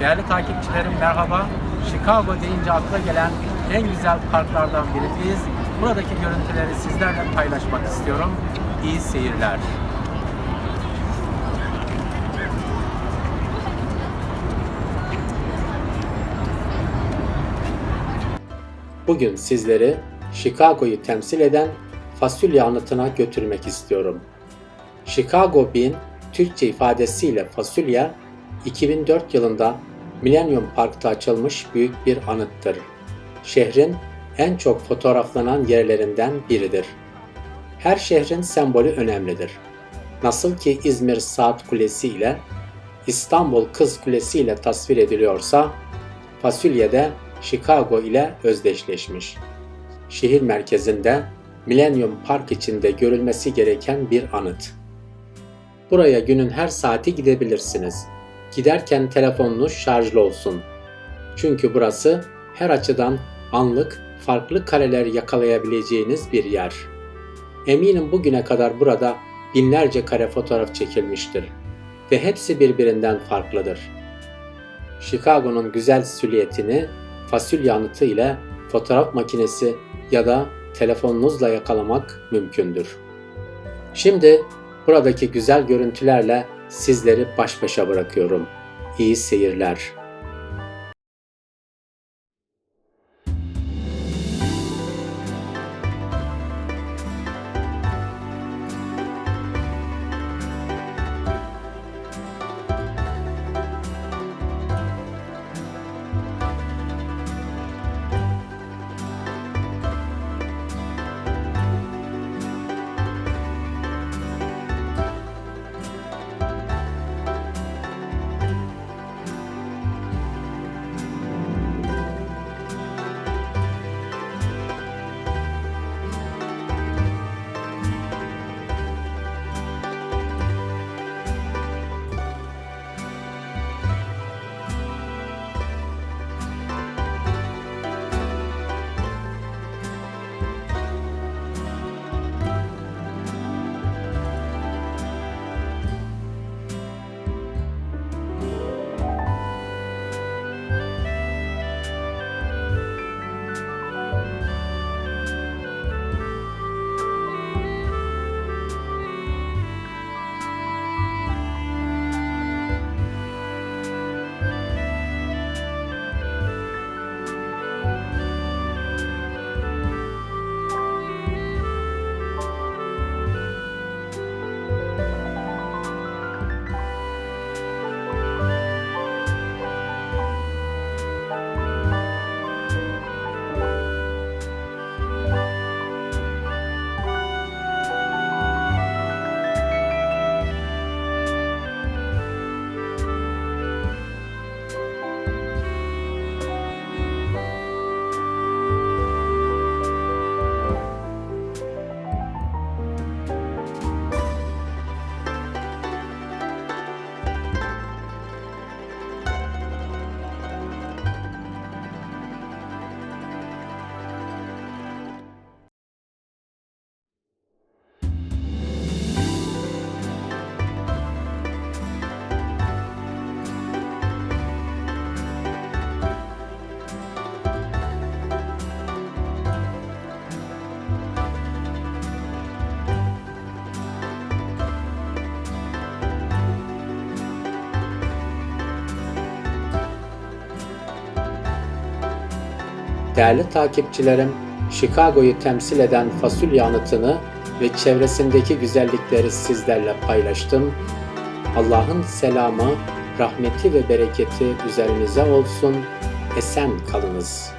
Değerli takipçilerim merhaba. Chicago deyince akla gelen en güzel parklardan biriyiz. Buradaki görüntüleri sizlerle paylaşmak istiyorum. İyi seyirler. Bugün sizleri Chicago'yu temsil eden fasulye anıtına götürmek istiyorum. Chicago Bean, Türkçe ifadesiyle fasulye, 2004 yılında Millennium Park'ta açılmış büyük bir anıttır. Şehrin en çok fotoğraflanan yerlerinden biridir. Her şehrin sembolü önemlidir. Nasıl ki İzmir Saat Kulesi ile İstanbul Kız Kulesi ile tasvir ediliyorsa, fasulye de Chicago ile özdeşleşmiş. Şehir merkezinde Millennium Park içinde görülmesi gereken bir anıt. Buraya günün her saati gidebilirsiniz. Giderken telefonunuz şarjlı olsun. Çünkü burası her açıdan anlık farklı kareler yakalayabileceğiniz bir yer. Eminim bugüne kadar burada binlerce kare fotoğraf çekilmiştir ve hepsi birbirinden farklıdır. Chicago'nun güzel silüetini fasulye anıtı ile fotoğraf makinesi ya da telefonunuzla yakalamak mümkündür. Şimdi buradaki güzel görüntülerle sizleri baş başa bırakıyorum. İyi seyirler. Değerli takipçilerim, Chicago'yu temsil eden fasulye anıtını ve çevresindeki güzellikleri sizlerle paylaştım. Allah'ın selamı, rahmeti ve bereketi üzerinize olsun. Esen kalınız.